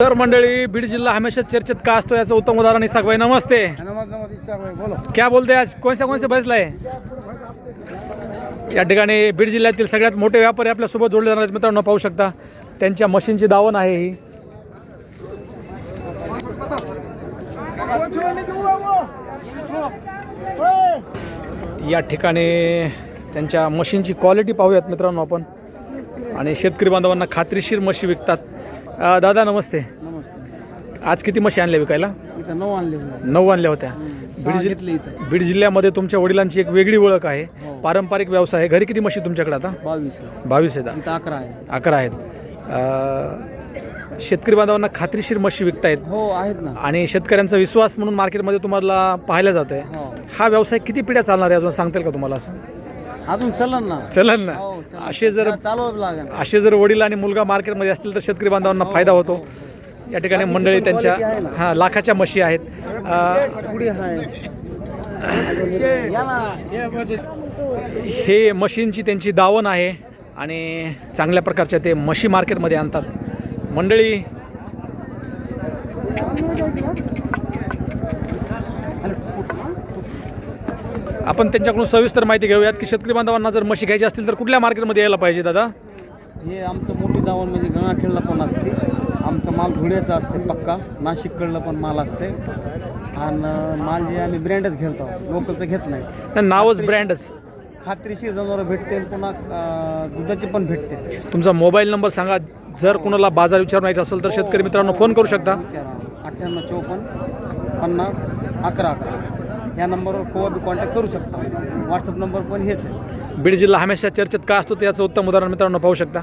तर मंडळी बीड जिल्हा हमेशा चर्चेत का असतो याचं उत्तम उदाहरण इसाक भाई नमस्ते. बोलो. क्या बोलते आज? कोणत्या कोणत्या बसला आहे? या ठिकाणी बीड जिल्ह्यातील सगळ्यात मोठे व्यापारी आपल्यासोबत जोडले जाणार आहेत. मित्रांनो पाहू शकता त्यांच्या मशीनची दावण आहे ही. या ठिकाणी त्यांच्या मशीनची क्वालिटी पाहूयात मित्रांनो आपण. आणि शेतकरी बांधवांना खात्रीशीर म्हशी विकतात. अं, दादा नमस्ते. नमस्ते. आज किती म्हशी आणल्या विकायला? इथं नऊ आणले नऊ आणल्या होत्या. बीड जिल्ह घेतले इथं. बीड जिल्ह्यामध्ये तुमच्या वडिलांची एक वेगळी ओळख आहे. हो. पारंपरिक व्यवसाय आहे. घरी किती म्हशी तुमच्याकडे आता? बावीस बावीस आहेत. इथं अकरा आहे अकरा आहेत. अं, शेतकरी बांधवांना खात्रीशीर म्हशी विकतायत. हो आहेत ना. आणि शेतकऱ्यांचा विश्वास म्हणून मार्केटमध्ये तुम्हाला पाहायला जात आहे हो. हा व्यवसाय किती पिढ्या चालणार आहे? अजून सांगता येईल का तुम्हाला असं? अजून चलन ना. चलन ना. हो चलन. असे जर चालवावं लागेल. असे जर वडील आणि मुलगा मार्केटमध्ये असतील तर शेतकरी बांधवांना फायदा होतो. या ठिकाणी मंडळी त्यांच्या हां लाखाच्या म्हशी आहेत. अं, पुढे आहे. या ना. हे मशीनची त्यांची दावण आहे आणि चांगल्या प्रकारच्या ते म्हशी मार्केटमध्ये आणतात. मंडळी आपण त्यांच्याकडून सविस्तर माहिती घेऊयात की शेतकरी बांधवांना जर म्हशी घ्यायची असतील तर कुठल्या मार्केटमध्ये यायला पाहिजे दादा? हे आमचं मोठी दावण म्हणजे गंगाखेडला पण असते. आमचा माल धुळ्याचा असते पक्का. नाशिककडला पण माल असते. आणि माल जे आम्ही ब्रँडच घेतो. लोकलचं घेत नाही नाही, नावच ब्रँडच खात्रीशीर जनावरं भेटते पुन्हा अं, दुधाचे पण भेटते. तुमचा मोबाईल नंबर सांगा. जर कुणाला बाजार विचारून यायचा असेल तर शेतकरी मित्रांनो फोन करू शकता. अठ्ठ्याण्णव चौपन्न पन्नास अकरा अकरा. या नंबरवर कोवा बी कॉन्टॅक्ट करू शकता. व्हॉट्सअप नंबर पण हेच आहे. बीड जिल्हा हमेशा चर्चेत का असतो त्याचं उत्तम उदाहरण मित्रांनो पाहू शकता.